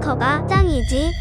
스트라이커가 짱이지.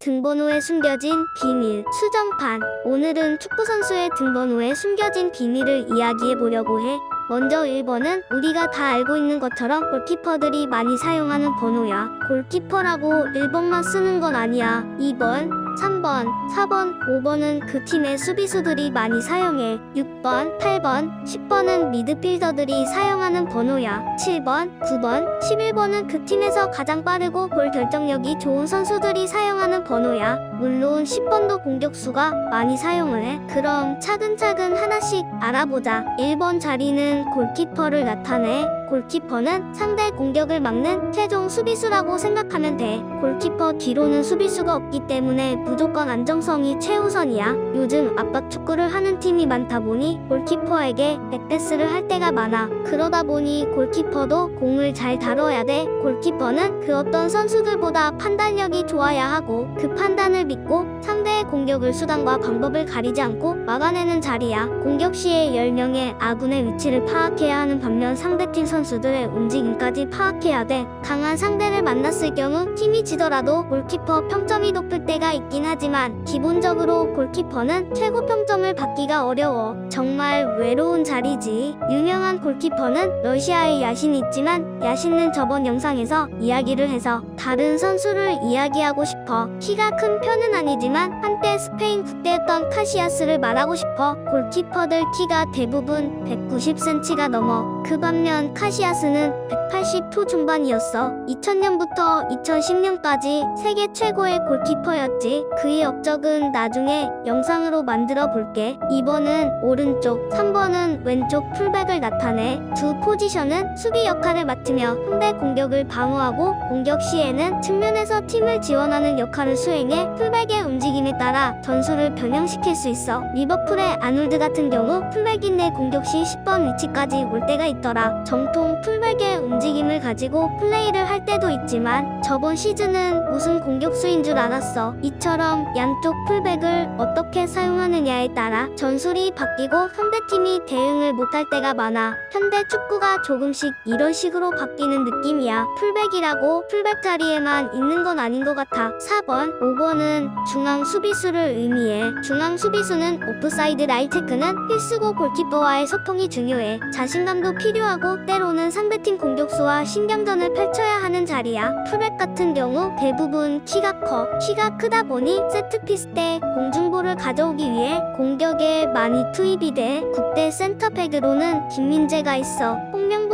등번호에 숨겨진 비밀 수정판. 오늘은 축구선수의 등번호에 숨겨진 비밀을 이야기해 보려고 해. 먼저 1번은 우리가 다 알고 있는 것처럼 골키퍼들이 많이 사용하는 번호야. 골키퍼라고 1번만 쓰는 건 아니야. 2번 3번, 4번, 5번은 그 팀의 수비수들이 많이 사용해 6번, 8번, 10번은 미드필더들이 사용하는 번호야 7번, 9번, 11번은 그 팀에서 가장 빠르고 볼 결정력이 좋은 선수들이 사용하는 번호야 물론 10번도 공격수가 많이 사용을 해. 그럼 차근차근 하나씩 알아보자. 1번 자리는 골키퍼를 나타내. 골키퍼는 상대 공격을 막는 최종 수비수라고 생각하면 돼. 골키퍼 뒤로는 수비수가 없기 때문에 무조건 안정성이 최우선이야. 요즘 압박 축구를 하는 팀이 많다 보니 골키퍼에게 백패스를 할 때가 많아. 그러다 보니 골키퍼도 공을 잘 다뤄야 돼. 골키퍼는 그 어떤 선수들보다 판단력이 좋아야 하고 그 판단을 믿고 상대의 공격을 수단과 방법을 가리지 않고 막아내는 자리야. 공격 시에 10명의 아군의 위치를 파악해야 하는 반면 상대팀 선 수들의 움직임까지 파악해야 돼. 강한 상대를 만났을 경우 팀이 지더라도 골키퍼 평점이 높을 때가 있긴 하지만 기본적으로 골키퍼는 최고 평점을 받기가 어려워. 정말 외로운 자리지. 유명한 골키퍼는 러시아의 야신이 있지만 야신은 저번 영상에서 이야기를 해서 다른 선수를 이야기하고 싶 어. 키가 큰 편은 아니지만 한때 스페인 국대였던 카시아스를 말하고 싶어. 골키퍼들 키가 대부분 190cm가 넘어. 그 반면 카시아스는 180초 중반이었어. 2000년부터 2010년까지 세계 최고의 골키퍼였지. 그의 업적은 나중에 영상으로 만들어 볼게. 2번은 오른쪽, 3번은 왼쪽 풀백을 나타내. 두 포지션은 수비 역할을 맡으며 상대 공격을 방어하고 공격 시에는 측면에서 팀을 지원하는 역할을 수행해 풀백의 움직임에 따라 전술을 변형시킬 수 있어. 리버풀의 아놀드 같은 경우 풀백인 내 공격 시 10번 위치까지 올 때가 있더라. 정통 풀백의 움직임을 가지고 플레이를 할 때도 있지만 저번 시즌은 무슨 공격수인 줄 알았어. 이처럼 양쪽 풀백을 어떻게 사용하느냐에 따라 전술이 바뀌고 상대팀이 대응을 못할 때가 많아. 현대 축구가 조금씩 이런 식으로 바뀌는 느낌이야. 풀백이라고 풀백 자리에만 있는 건 아닌 것 같아. 4번, 5번은 중앙 수비수를 의미해. 중앙 수비수는 오프사이드 라인 체크는 필수고 골키퍼와의 소통이 중요해. 자신감도 필요하고 때로는 상대팀 공격수와 신경전을 펼쳐야 하는 자리야. 풀백 같은 경우 대부분 키가 커. 키가 크다 보니 세트피스 때 공중볼을 가져오기 위해 공격에 많이 투입이 돼. 국대 센터백으로는 김민재가 있어.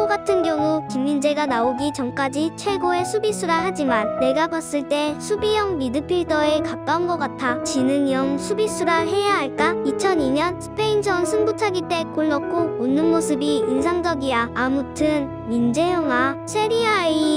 홍명보 같은 경우 김민재가 나오기 전까지 최고의 수비수라 하지만 내가 봤을 때 수비형 미드필더에 가까운 것 같아. 지능형 수비수라 해야 할까? 2002년 스페인전 승부차기 때 골 넣고 웃는 모습이 인상적이야. 아무튼 민재형아 세리아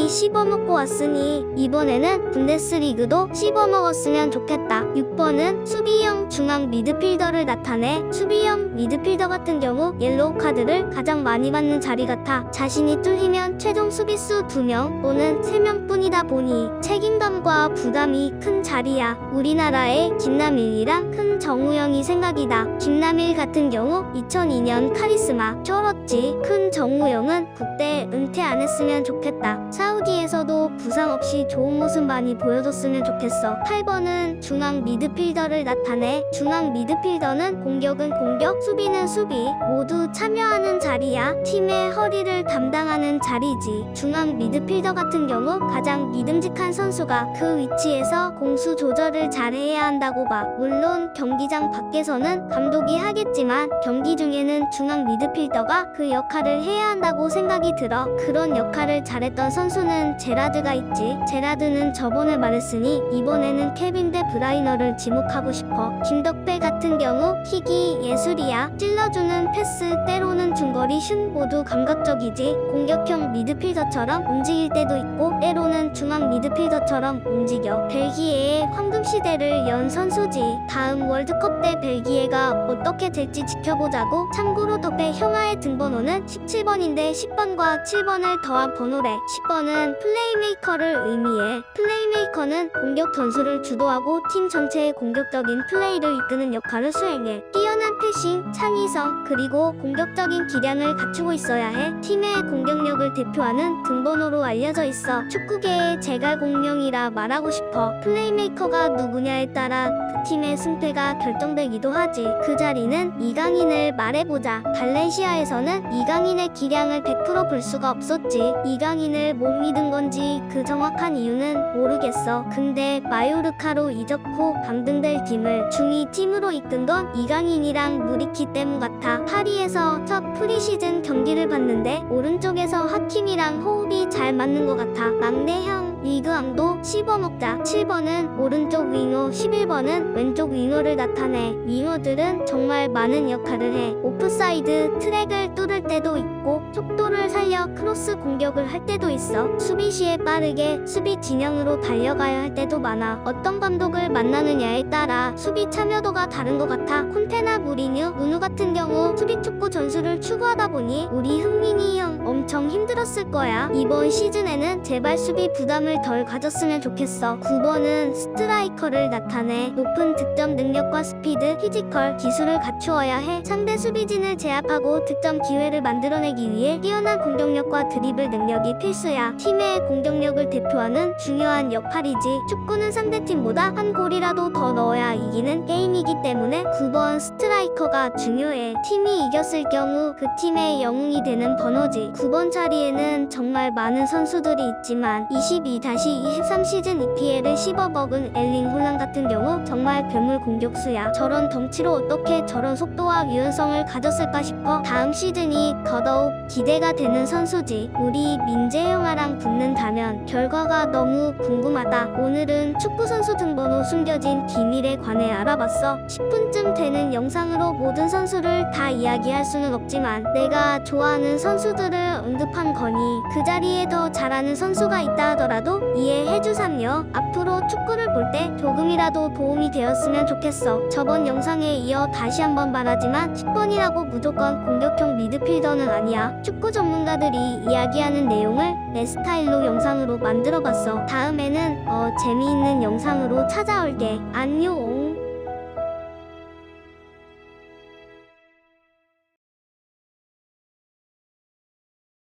에 씹어먹고 왔으니 이번에는 분데스리그도 씹어먹었으면 좋겠다. 6번은 수비형 중앙 미드필더를 나타내 수비형 미드필더 같은 경우 옐로우 카드를 가장 많이 받는 자리 같아 자신이 뚫리면 최종 수비수 2명 또는 3명뿐이다 보니 책임감과 부담이 큰 자리야. 우리나라의 김남일이랑 큰 정우영이 생각이다. 김남일 같은 경우 2002년 카리스마 쩔었지. 큰 정우영은 국대 은퇴 안 했으면 좋겠다. 사우디에서도 부상 없이 좋은 모습 많이 보여줬으면 좋겠어. 8번은 중앙 미드필더를 나타내. 중앙 미드필더는 공격은 공격, 수비는 수비. 모두 참여하는 자리야. 팀의 허리를 담당하는 자리지. 중앙 미드필더 같은 경우 가장 믿음직한 선수가 그 위치에서 공수 조절을 잘해야 한다고 봐. 물론 경기장 밖에서는 감독이 하겠지만 경기 중에는 중앙 미드필더가 그 역할을 해야 한다고 생각이 들어. 그런 역할을 잘했던 선수는 제라드가 있지. 제라드는 저번에 말했으니 이번에는 케빈 데 브라이너를 지목하고 싶어. 김덕배 같은 경우 킥이 예술이야. 찔러주는 패스, 때로는 중거리 슛 모두 감각적이지. 공격형 미드필더처럼 움직일 때도 있고 때로는 중앙 미드필더처럼 움직여. 벨기에 의 황금 시대를 연 선수지. 다음 월드컵 때 벨기에가 어떻게 될지 지켜보자고. 참고로 덕배 형아의 등번호는 17번인데 10번과 7번을 더한 번호래. 10번은 플레이메이커를 의미해. 플레이메이커는 공격 전술을 주도하고 팀 전체의 공격적인 플레이를 이끄는 역할을 수행해. 패싱, 창의성, 그리고 공격적인 기량을 갖추고 있어야 해. 팀의 공격력을 대표하는 등번호로 알려져 있어. 축구계의 제갈공룡이라 말하고 싶어. 플레이메이커가 누구냐에 따라 그 팀의 승패가 결정되기도 하지. 그 자리는 이강인을 말해보자. 발렌시아에서는 이강인의 기량을 100%볼 수가 없었지. 이강인을 못 믿은 건지 그 정확한 이유는 모르겠어. 근데 마요르카로 이적 후 강등될 팀을 중위 팀으로 이끈 건 이강인이 랑 무리키 때문 같아. 파리에서 첫 프리시즌 경기를 봤는데 오른쪽에서 하킴이랑 호흡이 잘 맞는 것 같아. 막내형 리그앙도 10원 먹자. 7번은 오른쪽 윙어, 11번은 왼쪽 윙어를 나타내. 윙어들은 정말 많은 역할을 해. 오프사이드 트랙을 뚫을 때도 있고 속도를 살려 크로스 공격을 할 때도 있어. 수비 시에 빠르게 수비 진영으로 달려가야 할 때도 많아. 어떤 감독을 만나느냐에 따라 수비 참여도가 다른 것 같아. 콘테나 무리뉴, 누누 같은 경우 수비 축구 전술을 추구하다 보니 우리 흥민이 형 엄청 힘들었을 거야. 이번 시즌에는 제발 수비 부담을 덜 가졌으면 좋겠어. 9번은 스트라이커를 나타내 높은 득점 능력과 스피드, 피지컬, 기술을 갖추어야 해. 상대 수비진을 제압하고 득점 기회를 만들어내기 위해 뛰어난 공격력과 드리블 능력이 필수야. 팀의 공격력을 대표하는 중요한 역할이지. 축구는 상대팀보다 한 골이라도 더 넣어야 이기는 게임이기 때문에 9번 스트라이커가 중요해. 팀이 이겼을 경우 그 팀의 영웅이 되는 번호지. 9번 자리에는 정말 많은 선수들이 있지만 22-23 시즌 EPL을 10억 먹은 엘링 홀란 같은 경우 정말 괴물 공격수야. 저런 덩치로 어떻게 저런 속도와 유연성을 가졌을까 싶어 다음 시즌이 더더욱 기대가 되는 선수지. 우리 민재영아랑 붙는다면 결과가 너무 궁금하다. 오늘은 축구 선수 등번호 숨겨진 비밀에 관해 알아봤어. 10분쯤 되는 영상으로 모든 선수를 다 이야기할 수는 없지만 내가 좋아하는 선수들을 언급한 거니 그 자리에 더 잘하는 선수가 있다 하더라도 이해해주삼요. 앞으로 축구를 볼 때 조금이라도 도움이 되었으면 좋겠어. 저번 영상에 이어 다시 한번 말하지만 10번이라고 무조건 공격형 미드필더는 아니야. 축구 전문가들이 이야기하는 내용을 내 스타일로 영상으로 만들어 봤어. 다음에는 어 재미있는 영상으로 찾아올게. 안녕.